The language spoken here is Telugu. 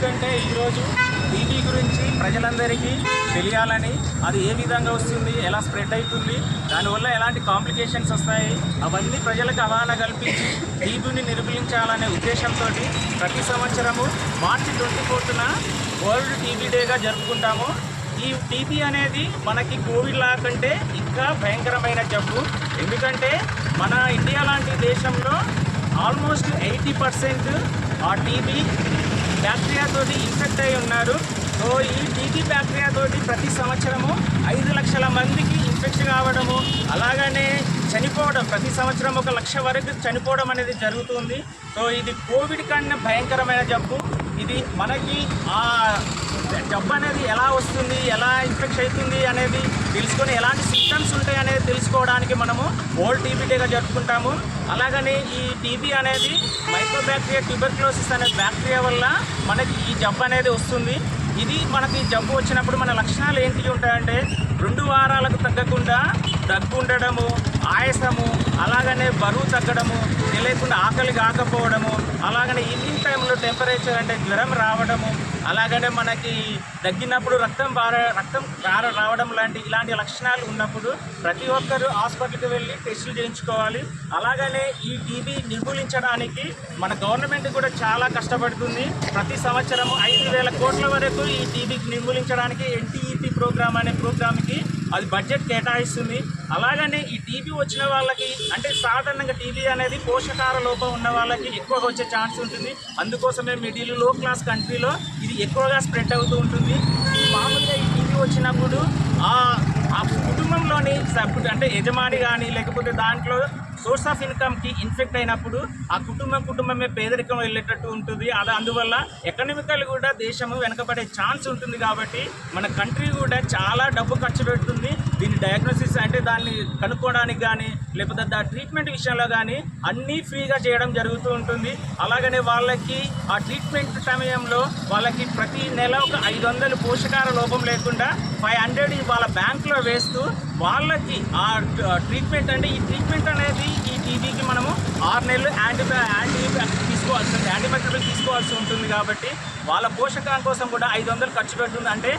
ఎందుకంటే ఈరోజు టీబీ గురించి ప్రజలందరికీ తెలియాలని అది ఏ విధంగా వస్తుంది ఎలా స్ప్రెడ్ అవుతుంది దానివల్ల ఎలాంటి కాంప్లికేషన్స్ వస్తాయి అవన్నీ ప్రజలకు అవగాహన కల్పించి టీబీని నిర్మూలించాలనే ఉద్దేశంతో ప్రతి సంవత్సరము మార్చి ట్వంటీ ఫోర్త్న వరల్డ్ టీబీ డేగా జరుపుకుంటాము. ఈ టీబీ అనేది మనకి కోవిడ్ లా కంటే ఇంకా భయంకరమైన జబ్బు. ఎందుకంటే మన ఇండియా లాంటి దేశంలో ఆల్మోస్ట్ ఎయిటీ పర్సెంట్ ఆ టీబీ బ్యాక్టీరియాతోటి ఇన్ఫెక్ట్ అయి ఉన్నారు. సో ఈ టీబీ బ్యాక్టీరియాతోటి ప్రతి సంవత్సరము ఐదు లక్షల మందికి ఇన్ఫెక్షన్ కావడము అలాగనే చనిపోవడం ప్రతి సంవత్సరం ఒక లక్ష వరకు చనిపోవడం అనేది జరుగుతుంది. సో ఇది కోవిడ్ కన్నా భయంకరమైన జబ్బు. ఇది మనకి ఆ జబ్బు అనేది ఎలా వస్తుంది ఎలా ఇన్ఫెక్ట్ అవుతుంది అనేది పిలుచుకొని ఎలాంటి సిమ్టమ్స్ ఉంటాయి అనేది తెలుసుకోవడానికి మనము ఓల్డ్ టీబీ డేగా జరుపుకుంటాము. అలాగని ఈ టీబీ అనేది మైక్రోబ్యాక్టీరియా ట్యూబర్క్లోసిస్ అనే బ్యాక్టీరియా వల్ల మనకి ఈ జబ్బు అనేది వస్తుంది. ఇది మనకి జబ్బు వచ్చినప్పుడు మన లక్షణాలు ఏంటి ఉంటాయంటే రెండు వారాలకు తగ్గకుండా దగ్గు ఉండడము ఆయాసము అలాగనే బరువు తగ్గడము లేకుండా ఆకలి కాకపోవడము అలాగనే ఈవినింగ్ టైంలో టెంపరేచర్ అంటే జ్వరం రావడము అలాగనే మనకి తగ్గినప్పుడు రక్తం బార రక్తం కార రావడం లాంటి ఇలాంటి లక్షణాలు ఉన్నప్పుడు ప్రతి ఒక్కరూ హాస్పిటల్కి వెళ్ళి టెస్టులు చేయించుకోవాలి. అలాగనే ఈ టీబీ నిర్మూలించడానికి మన గవర్నమెంట్ కూడా చాలా కష్టపడుతుంది. ప్రతి సంవత్సరం ఐదు వేల కోట్ల వరకు ఈ టీబీకి నిర్మూలించడానికి ఎన్టీఈపీ ప్రోగ్రామ్ అనే ప్రోగ్రామ్కి అది బడ్జెట్ కేటాయిస్తుంది. అలాగనే ఈ టీబీ వచ్చిన వాళ్ళకి అంటే సాధారణంగా టీబీ అనేది పోషకార లోపం ఉన్న వాళ్ళకి ఎక్కువగా వచ్చే ఛాన్స్ ఉంటుంది. అందుకోసమే మిడిల్లో క్లాస్ కంట్రీలో ఇది ఎక్కువగా స్ప్రెడ్ అవుతూ ఉంటుంది. మామూలుగా ఈ టీబీ వచ్చినప్పుడు ఆ ఆ కుటుంబంలోని సభ్యుడు అంటే యజమాని కానీ లేకపోతే దాంట్లో సోర్స్ ఆఫ్ ఇన్కమ్కి ఇన్ఫెక్ట్ అయినప్పుడు ఆ కుటుంబం కుటుంబమే పేదరికం వెళ్ళేటట్టు ఉంటుంది. అది అందువల్ల ఎకనామికల్ కూడా దేశము వెనకబడే ఛాన్స్ ఉంటుంది కాబట్టి మన కంట్రీ కూడా చాలా డబ్బు ఖర్చు పెడుతుంది. దీని డయాగ్నోసిస్ అంటే దాన్ని కనుక్కోవడానికి కానీ లేకపోతే దా ట్రీట్మెంట్ విషయంలో కానీ అన్నీ ఫ్రీగా చేయడం జరుగుతూ ఉంటుంది. అలాగనే వాళ్ళకి ఆ ట్రీట్మెంట్ సమయంలో వాళ్ళకి ప్రతి నెల ఒక ఐదు వందలు పోషకార లోపం లేకుండా ఫైవ్ హండ్రెడ్ వాళ్ళ బ్యాంక్లో వేస్తూ వాళ్ళకి ఆ ట్రీట్మెంట్ అంటే ఈ ట్రీట్మెంట్ అనేది ఈ టీబీకి మనము ఆరు నెలలు యాంటీ యాంటీ తీసుకోవాల్సి యాంటీబయాటిక్ తీసుకోవాల్సి ఉంటుంది కాబట్టి వాళ్ళ పోషకాల కోసం కూడా ఐదు వందలు ఖర్చు పెడుతుంది. అంటే